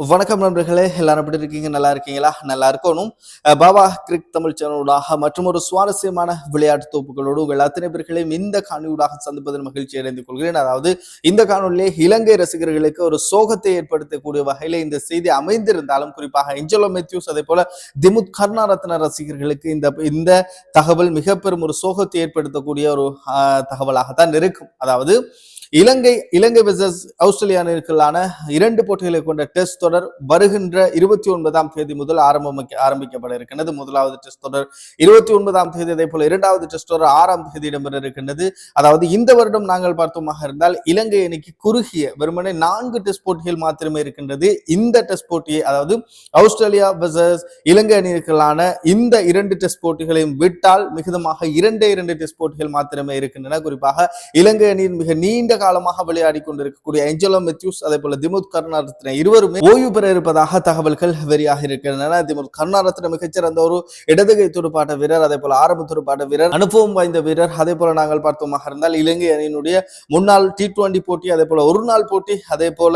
வணக்கம் நண்பர்களே எல்லாரும் எப்படி இருக்கீங்க? நல்லா இருக்கீங்களா? நல்லா இருக்கணும். பாபா கிரிக் தமிழ் சேனலூடாக மற்றும் ஒரு சுவாரஸ்யமான விளையாட்டு தொகுப்புகளோடு உங்கள் அத்தனை பேர்களையும் இந்த காணொலியூடாக சந்திப்பதில் மகிழ்ச்சி அடைந்து கொள்கிறேன். அதாவது இந்த காணொலியிலே இலங்கை ரசிகர்களுக்கு ஒரு சோகத்தை ஏற்படுத்தக்கூடிய வகையில இந்த செய்தி அமைந்திருந்தாலும் குறிப்பாக எஞ்சலோ மெத்யூஸ் அதே போல திமுத் கருணாரத்ன ரசிகர்களுக்கு இந்த இந்த தகவல் மிக பெரும் ஒரு சோகத்தை ஏற்படுத்தக்கூடிய ஒரு தகவலாகத்தான் இருக்கும். அதாவது இலங்கை இலங்கை வெர்சஸ் ஆஸ்திரேலியானிற்கான இரண்டு போட்டிகளை கொண்ட டெஸ்ட் தொடர் வருகின்ற இருபத்தி ஒன்பதாம் தேதி முதல் ஆரம்பம் ஆரம்பிக்கப்பட இருக்கின்றது. முதலாவது டெஸ்ட் தொடர் இருபத்தி ஒன்பதாம் தேதி அதே போல இரண்டாவது டெஸ்ட் தொடர் ஆறாம் தேதி இடம்பெற இருக்கின்றது. அதாவது இந்த வருடம் நாங்கள் பார்த்தோமாக இருந்தால் இலங்கை அணிக்கு குறுகிய வெறுமனே நான்கு டெஸ்ட் போட்டிகள் மாத்திரமே இருக்கின்றது. இந்த டெஸ்ட் போட்டியை அதாவது ஆஸ்திரேலியா வெர்சஸ் இலங்கை அணிகளுக்கான இந்த இரண்டு டெஸ்ட் போட்டிகளையும் விட்டால் மிகுதமாக இரண்டே இரண்டு டெஸ்ட் போட்டிகள் மாத்திரமே இருக்கின்றன. குறிப்பாக இலங்கை அணியின் மிக நீண்ட காலமாக விளையாடி கொண்டிருக்கக்கூடிய ஏஞ்சலோ மெத்யூஸ் அதே போல திமுத் கருணாரத்ன இருவருமே ஓய்வு பெற இருப்பதாக தகவல்கள் வெளியாக இருக்கின்றன திமுத் கருணாரத்ன மிகச்சிறந்த ஒரு இடதுகை துடுப்பாட்ட வீரர் அதே போல ஆரம்ப துடுப்பாட்ட வீரர் அனுபவம் வாய்ந்த வீரர். அதே போல நாங்கள் பார்த்தோமாக இருந்தால் இலங்கை அணியினுடைய முன்னாள் டி டுவெண்டி போட்டி அதே போல ஒரு நாள் போட்டி அதே போல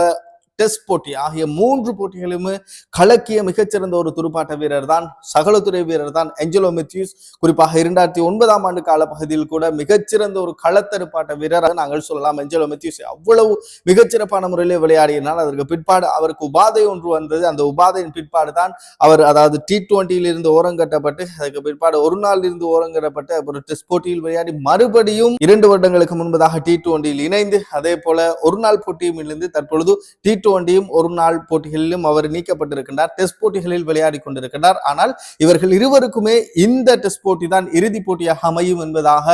டெஸ்ட் போட்டி ஆகிய மூன்று போட்டிகளுமே கலக்கிய மிகச்சிறந்த ஒரு துடுப்பாட்ட வீரர் தான் சகலத்துறை வீரர் தான் எஞ்சலோ மெத்யூஸ். குறிப்பாக இரண்டாயிரத்தி ஒன்பதாம் ஆண்டு கால பகுதியில் கூட மிகச்சிறந்த ஒரு களத்தடுப்பாட்ட வீரராக நாங்கள் சொல்லலாம். எஞ்சலோ மெத்யூஸ் அவ்வளவு மிகச்சிறப்பான முறையிலே விளையாடினார் அதற்கு பிற்பாடு அவருக்கு உபாதை ஒன்று வந்தது. அந்த உபாதையின் பிற்பாடு தான் அவர் அதாவது டி டுவெண்டியில் இருந்து ஓரங்கட்டப்பட்டு அதுக்கு பிற்பாடு ஒரு நாள் இருந்து ஓரங்கட்டப்பட்டு ஒரு டெஸ்ட் போட்டியில் விளையாடி மறுபடியும் இரண்டு வருடங்களுக்கு முன்பதாக டி டுவெண்டியில் இணைந்து அதே போல ஒரு நாள் போட்டியும் இருந்து தற்பொழுது டி டுவெண்டியும் ஒரு நாள் போட்டிகளிலும் அவர் நீக்கப்பட்டிருக்கின்றார். டெஸ்ட் போட்டிகளில் விளையாடி கொண்டிருக்கின்றார். ஆனால் இவர்கள் இருவருக்குமே இந்த டெஸ்ட் போட்டி தான் இறுதி போட்டியாக அமையும் என்பதாக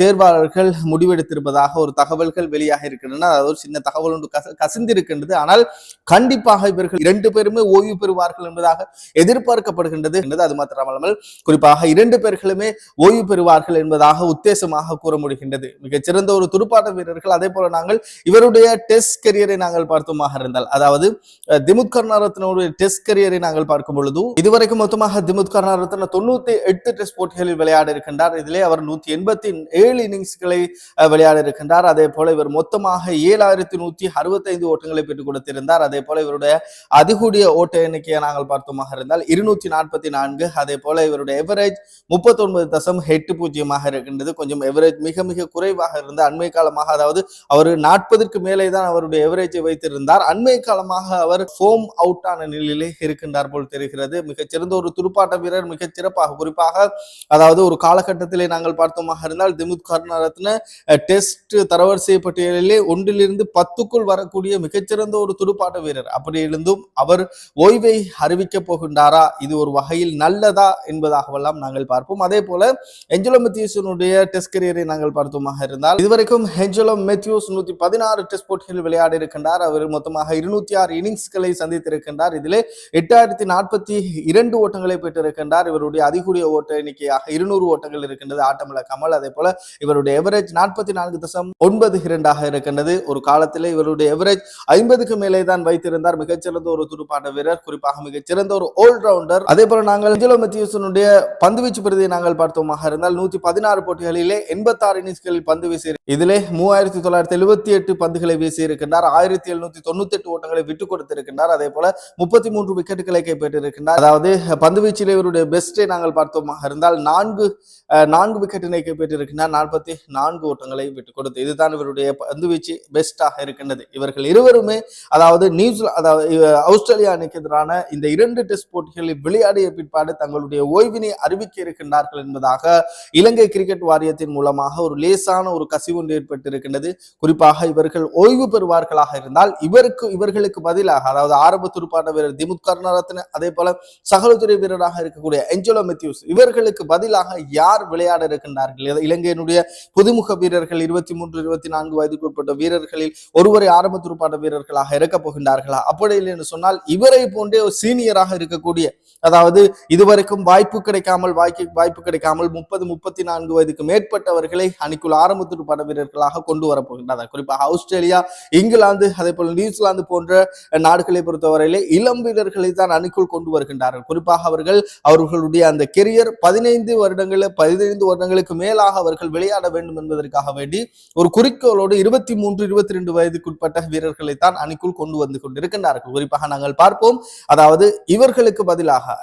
தேர்வாளர்கள் முடிவெடுத்திருப்பதாக ஒரு தகவல்கள் வெளியாக இருக்கின்றன. அதாவது ஒரு சின்ன தகவல் ஒன்று கச கசிந்திருக்கின்றது. ஆனால் கண்டிப்பாக இவர்கள் இரண்டு பேருமே ஓய்வு பெறுவார்கள் என்பதாக எதிர்பார்க்கப்படுகின்றது என்பது அது மாத்திரமல்லாமல் குறிப்பாக இரண்டு பேர்களுமே ஓய்வு பெறுவார்கள் என்பதாக உத்தேசமாக கூற முடிகின்றது. மிகச்சிறந்த ஒரு துடுப்பாட்ட வீரர்கள். அதே போல நாங்கள் இவருடைய டெஸ்ட் கெரியரை நாங்கள் பார்த்தோமாக இருந்தால். அதாவது திமுத் கருணாரத்னோட டெஸ்ட் கரியரை நாங்கள் பார்க்கும் பொழுது இதுவரைக்கும் மொத்தமாக திமுத் கருணாரத்ன தொண்ணூத்தி எட்டு டெஸ்ட் போட்டிகளில் விளையாட இருக்கின்றார். இதிலே அவர் நூத்தி எண்பத்தி ஏழு இன்னிங்ஸ்களை விளையாட இருக்கின்றார். அதே போல இவர் மொத்தமாக ஏழாயிரத்தி நூத்தி அறுபத்தைந்து ஓட்டங்களை பெற்றுக் கொடுத்திருந்தார். அதே போல இவருடைய அதிகூடிய ஓட்ட எண்ணிக்கையை நாங்கள் பார்த்தோமாக இருந்தால் இருநூத்தி நாற்பத்தி நான்கு. அதே போல இவருடைய எவரேஜ் முப்பத்தொன்பது தசம் எட்டு பூஜ்ஜியமாக இருக்கின்றது. கொஞ்சம் எவரேஜ் மிக மிக குறைவாக இருந்த அண்மை காலமாக அதாவது அவர் நாற்பதற்கு மேலே தான் அவருடைய எவரேஜை வைத்திருந்தார். அண்மை காலமாக அவர் ஃபோம் அவுட் ஆன நிலையிலே இருக்கின்றார் போல் தெரிகிறது. மிகச்சிறந்த ஒரு துடுப்பாட்ட வீரர் மிகச் சிறப்பாக குறிப்பாக அதாவது ஒரு காலகட்டத்திலே நாங்கள் பார்த்தோமாக இருந்தால் திமுத் கருணாரத்ன டெஸ்ட் தரவரிசை பட்டியலிலே ஒன்றிலிருந்து பத்துக்குள் வரக்கூடிய மிகச்சிறந்த ஒரு துடுப்பாட்ட வீரர். அப்படி இருந்தும் அவர் ஓய்வை அறிவிக்க போகின்றாரா? இது ஒரு வகையில் நல்லதா என்பதாகவெல்லாம் நாங்கள் பார்ப்போம். அதே போல எஞ்சலோ மெத்யூஸனுடைய டெஸ்ட் கரியரை நாங்கள் பார்த்தோமாக இருந்தால் இதுவரைக்கும் எஞ்சலோ மெத்யூஸ் நூத்தி பதினாறு டெஸ்ட் போட்டிகளில் விளையாடி இருக்கின்றார் அவர் மொத்தமாக இருநூத்தி ஆறு இன்னிங்ஸ்களை சந்தித்திருக்கின்றார். இதிலே எட்டாயிரத்தி நாற்பத்தி இரண்டு ஓட்டங்களை பெற்றிருக்கின்றார். இவருடைய அதிகூடிய ஓட்ட எண்ணிக்கையாக இருநூறு ஓட்டங்கள் இருக்கின்றது. ஆட்டமிழ கமல் அதே போல இவருடைய எவரேஜ் நாற்பத்தி நான்கு தசம் ஒன்பது இரண்டாக இருக்கின்றது. ஒரு காலத்தில் இவருடைய எவரேஜ் ஐம்பதுக்கு மேலே தான் வைத்திருந்தார். மிகச்சிறந்த ஒரு துடுப்பாட்ட வீரர் குறிப்பாக மிகச்சிறந்த ஒரு ஆல்ரவுண்டர் அதே போல நாங்கள் அஞ்சலோ மெத்தியூசனுடைய பந்துவீச்சு பிரதியை நாங்கள் பார்த்தோமாக இருந்தால் நூத்தி பதினாறு போட்டிகளிலே எண்பத்தாறு இன்னிங்ஸ்களில் பந்து வீசி இதிலே மூவாயிரத்தி தொள்ளாயிரத்தி எழுபத்தி எட்டு பந்துகளை வீசி இருக்கின்றார் ஆயிரத்தி எழுநூத்தி தொண்ணூத்தி எட்டு ஓட்டங்களை விட்டு கொடுத்திருக்கின்றார். அதே போல முப்பத்தி மூன்று விக்கெட்டுகளை கைப்பற்றியிருக்கின்றார். அதாவது பந்து வீச்சில் இவருடைய பெஸ்டை நாங்கள் பார்த்தோமாக இருந்தால் நான்கு நான்கு விக்கெட்டினை கைப்பற்றியிருக்கின்றார். நாற்பத்தி நான்கு ஓட்டங்களை விட்டுக் கொடுத்து இதுதான் இவருடைய பந்து வீச்சு பெஸ்டாக இருக்கின்றது. இவர்கள் இருவருமே அதாவது நியூசிலாந்து அதாவது ஆஸ்திரேலியா அணிக்கு எதிரான இந்த இரண்டு டெஸ்ட் போட்டிகளில் விளையாடிய பிற்பாடு தங்களுடைய ஓய்வினை அறிவிக்க இருக்கின்றார்கள் என்பதாக இலங்கை கிரிக்கெட் வாரியத்தின் மூலமாக ஒரு லேசான ஒரு கசிவு ஒன்று ஏற்பட்டிருக்கின்றது. குறிப்பாக இவர்கள் ஓய்வு பெறுவார்களாக இருந்தால் இவருக்கு இவர்களுக்கு பதிலாக அதாவது ஆரம்ப துடுப்பாட்ட வீரர் திமுத் கருணாரத்ன அதே போல சகலத்துறை வீரராக இருக்கக்கூடிய எஞ்சலோ மெத்யூஸ் இவர்களுக்கு பதிலாக யார் விளையாட இருக்கின்றார்கள்? இலங்கையினுடைய புதுமுக வீரர்கள் இருபத்தி மூன்று இருபத்தி நான்கு வயதுக்கு உட்பட்ட வீரர்களில் ஒருவரை ஆரம்ப துடுப்பாட்ட வீரர்களாக இறக்கப் போகின்றார்களா? அப்படி இல்லை என்று சொன்னால் இவரை போன்றே ஒரு சீனியராக இருக்கக்கூடிய அதாவது இதுவரைக்கும் வாய்ப்பு கிடைக்காமல் வாய்க்கு வாய்ப்பு கிடைக்காமல் முப்பது முப்பத்தி நான்கு வயதுக்கு மேற்பட்டவர்களை அணிக்குள் ஆரம்ப துடுப்பாட்ட வீரர்களாக கொண்டு வரப்போகின்றனர் குறிப்பாக ஆஸ்திரேலியா இங்கிலாந்து அதே போல நியூசிலாந்து நியூசிலாந்து போன்ற நாடுகளை பொறுத்தவரையிலே இளம் வீரர்களை தான் அணிக்குள் கொண்டு வருகின்றார்கள். குறிப்பாக அவர்கள் அவர்களுடைய அந்த கெரியர் பதினைந்து வருடங்கள் பதினைந்து வருடங்களுக்கு மேலாக அவர்கள் விளையாட வேண்டும் என்பதற்காக வேண்டி ஒரு குறிக்கோளோடு இருபத்தி மூன்று இருபத்தி ரெண்டு வயதுக்குட்பட்ட வீரர்களை தான் அணிக்குள் கொண்டு வந்து கொண்டிருக்கின்றார்கள். குறிப்பாக நாங்கள் பார்ப்போம் அதாவது இவர்களுக்கு பதிலாக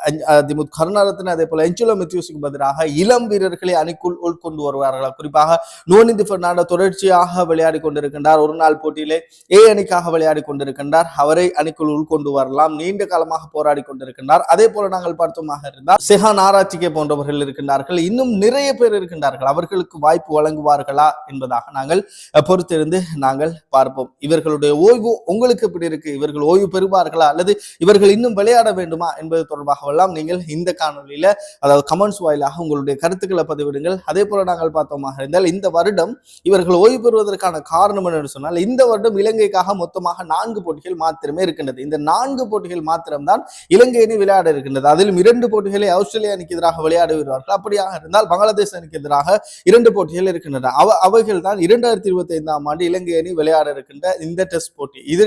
திமுத் கருணாரத்ன அதே போல எஞ்சுலோ மெத்யூஸுக்கு பதிலாக இளம் வீரர்களை அணிக்குள் உள்கொண்டு வருவார்களா. குறிப்பாக நோனிந்து பெர்னாண்டோ தொடர்ச்சியாக விளையாடி கொண்டிருக்கின்றார். ஒரு நாள் போட்டியிலே ஏ அணிக்காக விளையாடி கொண்டு கொண்டிருக்கின்றார். அவரை அணிக்குள் உள்கொண்டு வரலாம். நீண்ட காலமாக போராடி கொண்டிருக்கின்றார். அதே போல நாங்கள் பார்த்தோமாக இருந்தால் செஹான் ஆராய்ச்சிகே போன்றவர்கள் இருக்கின்றார்கள். இன்னும் நிறைய பேர் இருக்கின்றார்கள். அவர்களுக்கு வாய்ப்பு வழங்குவார்களா என்பதாக நாங்கள் பொறுத்திருந்து நாங்கள் பார்ப்போம். இவர்களுடைய ஓய்வு உங்களுக்கு எப்படி இருக்கு? இவர்கள் ஓய்வு பெறுவார்களா? அல்லது இவர்கள் இன்னும் விளையாட வேண்டுமா என்பது தொடர்பாகவெல்லாம் நீங்கள் இந்த காணொலியில அதாவது கமெண்ட்ஸ் வாயிலாக உங்களுடைய கருத்துக்களை பதிவிடுங்கள். அதே போல நாங்கள் பார்த்தோமாக இருந்தால் இந்த வருடம் இவர்கள் ஓய்வு பெறுவதற்கான காரணம் என்னன்னு சொன்னால் இந்த வருடம் இலங்கைக்காக மொத்தமாக நான்கு போட்டிகள் மாத்திரமே இருக்கின்றது. இந்த நான்கு போட்டிகள் மாத்திரம்தான் இலங்கை அணி விளையாட இருக்கின்றது. அதிலும் இரண்டு போட்டிகளை ஆஸ்திரேலியா அணிக்கு எதிராக விளையாட வருவார்கள் அப்படியாக இருந்தால் பங்களாதேஷ் அணிக்கு எதிராக இரண்டு போட்டிகள் இருக்கின்றன. அவ அவைகள் தான் இரண்டாயிரத்தி இருபத்தி ஐந்தாம் ஆண்டு இலங்கை அணி விளையாட இருக்கின்ற இந்த டெஸ்ட் போட்டி. இது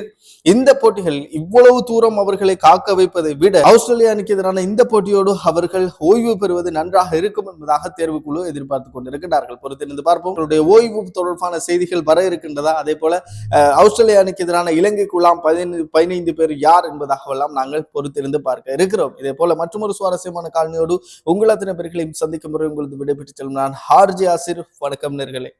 இந்த போட்டிகள் இவ்வளவு தூரம் அவர்களை காக்க வைப்பதை விட ஆஸ்திரேலியா அணிக்கு எதிரான இந்த போட்டியோடு அவர்கள் ஓய்வு பெறுவது நன்றாக இருக்கும் என்பதாக தேர்வுக்குழு எதிர்பார்த்து கொண்டிருக்கிறார்கள் பொறுத்திருந்து பார்ப்போம். அவருடைய ஓய்வு தொடர்பான செய்திகள் வர இருக்கின்றதா? அதே போல ஆஸ்திரேலியா அணிக்கு எதிரான இலங்கை இலங்கைக்குள்ளாம் பதினைந்து பதினைந்து பேர் யார் என்பதாகவெல்லாம் நாங்கள் பொறுத்திருந்து பார்க்க இருக்கிறோம். இதே போல மற்றொரு சுவாரஸ்யமான காலனியோடு உங்கள் அத்தனை பேர்களையும் சந்திக்கும் முறை உங்களது விடைபெற்று செல்லும் நான் ஹார்ஜி ஆசிர். வணக்கம் நேர்களே.